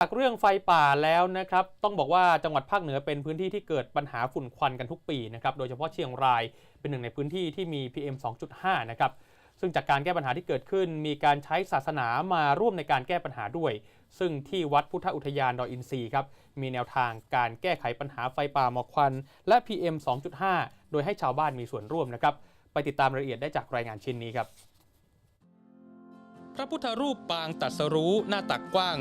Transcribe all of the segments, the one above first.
จากเรื่องไฟป่าแล้วนะครับ ต้องบอกว่าจังหวัดภาคเหนือเป็นพื้นที่ที่เกิดปัญหาฝุ่นควันกันทุกปีนะครับ โดยเฉพาะเชียงรายเป็นหนึ่งในพื้นที่ที่มี PM 2.5 นะครับ ซึ่งจากการแก้ปัญหาที่เกิดขึ้น มีการใช้ศาสนามาร่วมในการแก้ปัญหาด้วย ซึ่งที่วัดพุทธอุทยานดอยอินทรีครับ มีแนวทางการแก้ไขปัญหาไฟป่าหมอกควันและ PM 2.5 โดยให้ชาวบ้านมีส่วนร่วมนะครับ ไปติดตามรายละเอียดได้จากรายงานชิ้นนี้ครับ ระพุทธรูปปางตัดสรู้หน้าตักกว้าง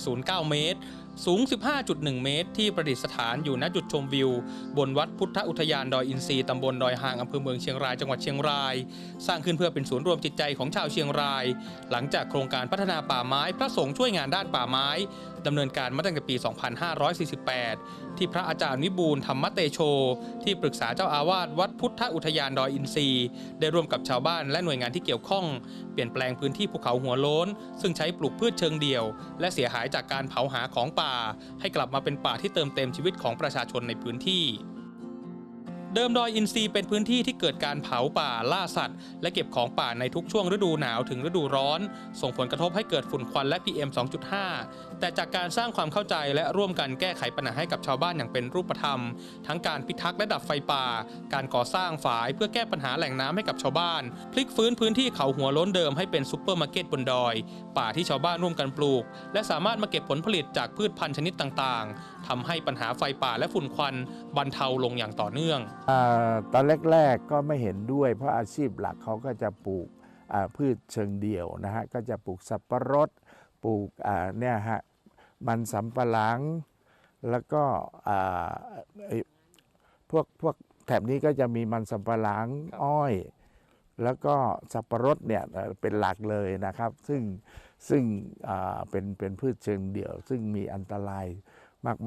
10.09 เมตร สูง 15.1 เมตร ที่ประดิษฐานอยู่ณจุดชมวิว บนวัดพุทธอุทยานดอยอินทรีย์ตำบลดอยหางอำเภอเมืองเชียงรายจังหวัดเชียงราย สร้างขึ้นเพื่อเป็นศูนย์รวมจิตใจของชาวเชียงราย หลังจากโครงการพัฒนาป่าไม้พระสงฆ์ช่วยงานด้านป่าไม้ ดำเนินการมาตั้งแต่ปี 2548 ที่พระอาจารย์วิบูลธรรมเตโช ที่ปรึกษาเจ้าอาวาสวัดพุทธอุทยานดอยอินทรีย์ได้ร่วมกับชาวบ้านและหน่วยงานที่เกี่ยวข้อง เปลี่ยนแปลงพื้นที่ภูเขาหัวโล้น ซึ่งใช้ปลูกพืชเชิงเดี่ยว และเสียหายจากการเผาหาของป่า ให้กลับมาเป็นป่าที่เติมเต็มชีวิตของประชาชนในพื้นที่ เดิมดอยอินทรีย์เป็นพื้นที่ที่เกิดการเผาป่าล่าสัตว์ และเก็บของป่าในทุกช่วงฤดูหนาวถึงฤดูร้อน ส่งผลกระทบให้เกิดฝุ่นควันและ PM 2.5 แต่จากการสร้างความเข้าใจและร่วมกันแก้ไขปัญหาให้กับชาวบ้านอย่างเป็นรูปธรรม ทั้งการพิทักษ์และดับไฟป่า การก่อสร้างฝายเพื่อแก้ปัญหาแหล่งน้ำให้กับชาวบ้าน พลิกฟื้นพื้นที่เขาหัวล้นเดิมให้เป็นซุปเปอร์มาร์เก็ตบนดอย ป่าที่ชาวบ้านร่วมกันปลูก และสามารถมาเก็บผลผลิตจากพืชพันธุ์ชนิดต่างๆ ทำให้ปัญหาไฟป่าและฝุ่นควันบรรเทาลงอย่างต่อเนื่องอ่าตอนแรก ๆก็ไม่เห็นด้วย เพราะอาชีพหลักเขาก็จะปลูกอ่าพืชเชิงเดี่ยวนะฮะก็จะปลูกสับปะรดปลูกอ่าเนี่ยฮะมันสำปะหลัง แล้วก็อ่าไอ้พวกพวกแถบนี้ก็จะมีมันสำปะหลังครับอ้อย แล้วก็สับปะรดเนี่ยเอ่อเป็นหลักเลยนะครับ ซึ่งซึ่งอ่าเป็นเป็นพืชเชิงเดี่ยว ซึ่งมีอันตราย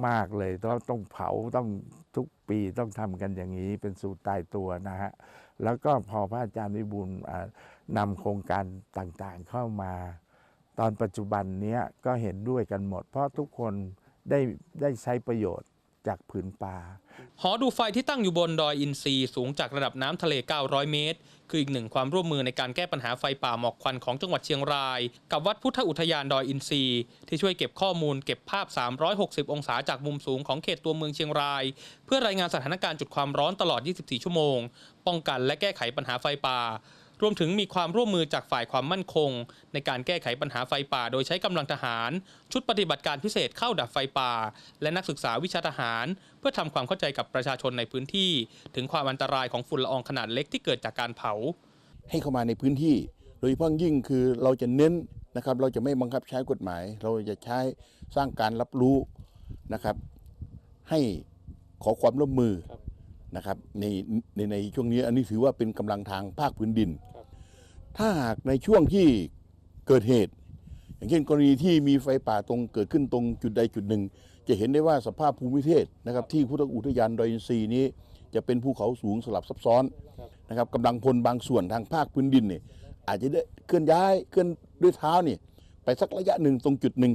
มาก ๆ เลยต้องต้องเผาต้องทุกปีต้องทำกันอย่างนี้เป็นสูตรตายตัวนะฮะ แล้วก็พอพระอาจารย์วิบูลนำโครงการต่างๆเข้ามา ตอนปัจจุบันนี้ก็เห็นด้วยกันหมด เพราะทุกคนได้ได้ใช้ประโยชน์ จากผืนป่า หอดูไฟที่ตั้งอยู่บนดอยอินทรีสูงจากระดับน้ำทะเล 900 เมตร คืออีกหนึ่งความร่วมมือในการแก้ปัญหาไฟป่าหมอกควันของจังหวัดเชียงราย กับวัดพุทธอุทยานดอยอินทรีที่ช่วยเก็บข้อมูลเก็บภาพ 360 องศาจากมุมสูงของเขตตัวเมืองเชียงราย เพื่อรายงานสถานการณ์จุดความร้อนตลอด 24 ชั่วโมง ป้องกันและแก้ไขปัญหาไฟป่า รวมถึงมีความร่วมมือจากฝ่ายความมั่นคง ในการแก้ไขปัญหาไฟป่า โดยใช้กำลังทหาร ชุดปฏิบัติการพิเศษเข้าดับไฟป่า และนักศึกษาวิชาทหาร เพื่อทำความเข้าใจกับประชาชนในพื้นที่ ถึงความอันตรายของฝุ่นละอองขนาดเล็กที่เกิดจากการเผา ให้เข้ามาในพื้นที่ โดยเฉพาะยิ่งคือเราจะเน้นนะครับเราจะไม่บังคับใช้กฎหมาย เราจะใช้สร้างการรับรู้นะครับ ให้ขอความร่วมมือครับ นะครับในในในช่วงนี้อันนี้ถือว่าเป็นกำลังทางภาคพื้นดินครับถ้าหากในช่วงที่เกิดเหตุ อย่างเช่นกรณีที่มีไฟป่าตรงเกิดขึ้นตรงจุดใดจุดหนึ่ง จะเห็นได้ว่าสภาพภูมิประเทศนะครับที่พุทธอุทยานดอยอินทรีย์นี้ จะเป็นภูเขาสูงสลับซับซ้อนนะครับกำลังพลบางส่วนทางภาคพื้นดินเนี่ยอาจจะได้เคลื่อนย้ายเคลื่อนด้วยเท้าเนี่ยไปสักระยะหนึ่งตรงจุดหนึ่ง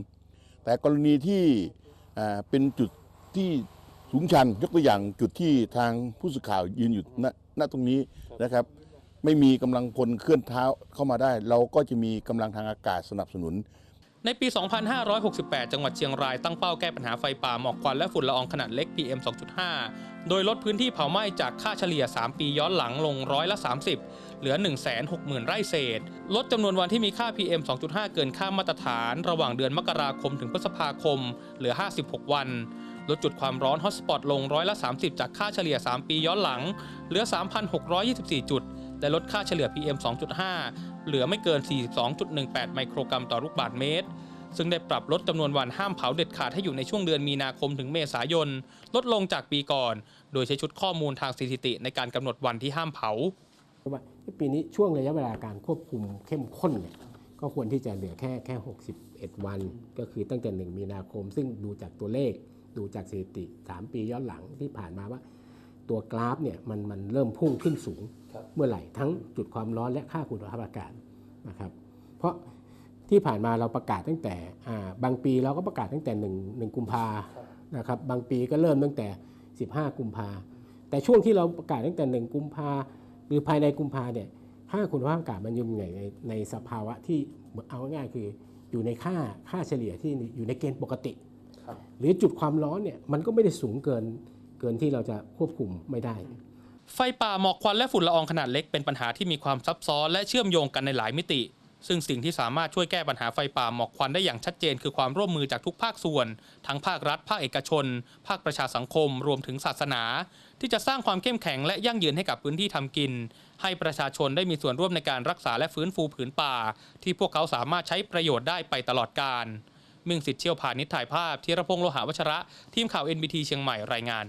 แต่กรณีที่อ่าเป็นจุดที่ สูงชันยกตัวอย่างจุดที่ทางผู้สื่อข่าวยืนอยู่ณณตรงนี้นะครับ ไม่มีกำลังพลเคลื่อนเท้าเข้ามาได้ เราก็จะมีกำลังทางอากาศสนับสนุน ในปี 2568 จังหวัดเชียงรายตั้งเป้าแก้ปัญหาไฟป่าหมอกควันและฝุ่นละอองขนาดเล็ก PM 2.5 โดยลดพื้นที่เผาไหม้จากค่าเฉลี่ย 3 ปีย้อนหลังลงร้อยละ 30 เหลือ 160,000 ไร่เศษ ลดจำนวนวันที่มีค่า PM 2.5 เกินค่ามาตรฐาน ระหว่างเดือนมกราคมถึงพฤษภาคม เหลือ 56 วัน ลดจุดความร้อนฮอตสปอตลงร้อยละ 30 จากค่าเฉลี่ย 3 ปีย้อนหลัง เหลือ 3,624 จุด และลดค่าเฉลี่ย PM 2.5 เหลือไม่เกิน 42.18 ไมโครกรัมต่อลูกบาศก์เมตร ซึ่งได้ปรับลดจำนวนวันห้ามเผาเด็ดขาดให้อยู่ในช่วงเดือนมีนาคมถึงเมษายน ลดลงจากปีก่อน โดยใช้ชุดข้อมูลทางสถิติในการกำหนดวันที่ห้ามเผาว่าปีนี้ช่วงระยะเวลาการควบคุมเข้มข้นเนี่ยก็ควรที่จะเหลือแค่แค่ 61 วัน ก็คือตั้งแต่ 1 มีนาคม ซึ่งดูจากตัวเลข ดูจากสถิติ 3 ปีย้อนหลังที่ผ่านมาว่า ตัวกราฟเนี่ยมันมันเริ่มพุ่งขึ้นสูง เมื่อไหร่ทั้งจุดความร้อนและค่าคุณภาพอากาศนะครับเพราะที่ผ่านมาเราประกาศตั้งแต่อ่าบางปีเราก็ประกาศตั้งแต่1 1กุมภานะครับบางปีก็เริ่มตั้งแต่ 15 กุมภาแต่ช่วงที่เราประกาศตั้งแต่ 1 กุมภาหรือภายในกุมภาเนี่ยค่าคุณภาพอากาศมันอยู่ในในในสภาวะที่เอาง่ายๆคืออยู่ในค่าค่าเฉลี่ยที่อยู่ในเกณฑ์ปกติ หรือจุดความร้อนเนี่ยมันก็ไม่ได้สูงเกินเกินที่เราจะควบคุมไม่ได้ ไฟป่าหมอกควันและฝุ่นละอองขนาดเล็กเป็นปัญหาที่มีความซับซ้อนและเชื่อมโยงกันในหลายมิติ ซึ่งสิ่งที่สามารถช่วยแก้ปัญหาไฟป่าหมอกควันได้อย่างชัดเจน คือความร่วมมือจากทุกภาคส่วน ทั้งภาครัฐ ภาคเอกชน ภาคประชาสังคม รวมถึงศาสนา ที่จะสร้างความเข้มแข็งและยั่งยืนให้กับพื้นที่ทำกิน ให้ประชาชนได้มีส่วนร่วมในการรักษาและฟื้นฟูผืนป่า ที่พวกเขาสามารถใช้ประโยชน์ได้ไปตลอดกาล มิ่งสิทธิ์เชี่ยวผ่านนิถ่ายภาพธีรพงษ์โลหะวัชระ ทีมข่าว NBT เชียงใหม่รายงาน